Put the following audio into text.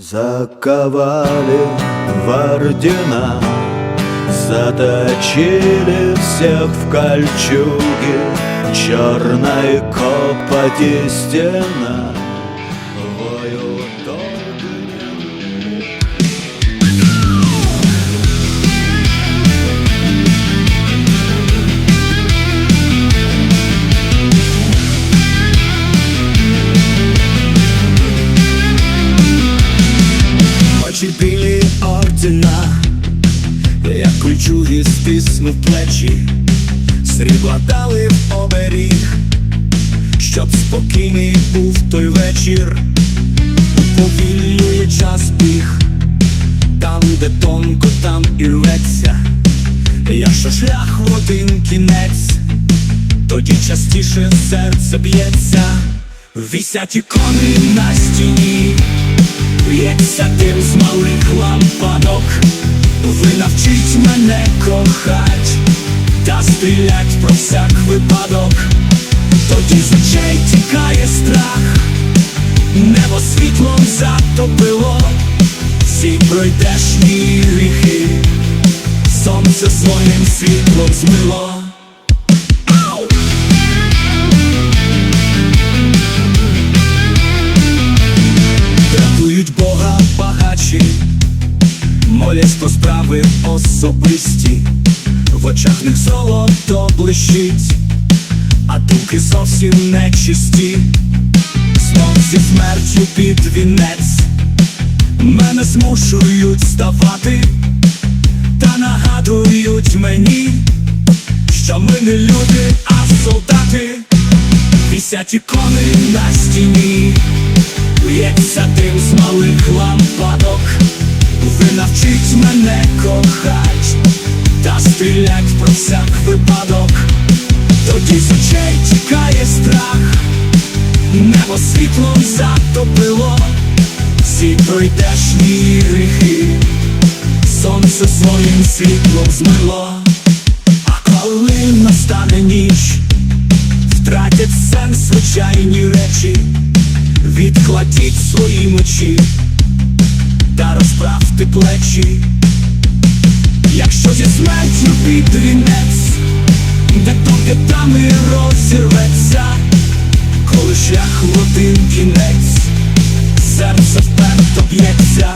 Заковали в ордена Заточили всех в кольчуге Черной копоти стена ордена, як кульчуги стиснув плечі, срібла дали в оберіг, щоб спокійний був той вечір, повільнює час біг, там, де тонко, там і рветься, якщо шлях в один кінець, тоді частіше серце б'ється, вісять ікони на. Б'ється дим з малих лампадок. Ви навчіть мене кохать. Та стрілять про всяк випадок. Тоді з очей тікає страх. Небо світлом затопило. Всі пройдешні гріхи. Сонце своїм світлом змило молясь про справи особисті, в очах них золото блищить, а думки зовсім нечисті, знов зі смертю під вінець, мене змушують ставати, та нагадують мені, що ми не люди, а солдати, вісять ікони на стіні. Лється дим з малих лампадок мене кохать Та стрілять про всяк випадок. Тоді з очей тікає страх. Небо світлом затопило. Всі пройдешні гріхи Сонце своїм світлом змило. А коли настане ніч Втратять сенс звичайні речі. Відкладіть свої мечі та розправте плечі, смертю під вінець, де і розірветься, коли шлях один кінець, серце вперто б'ється,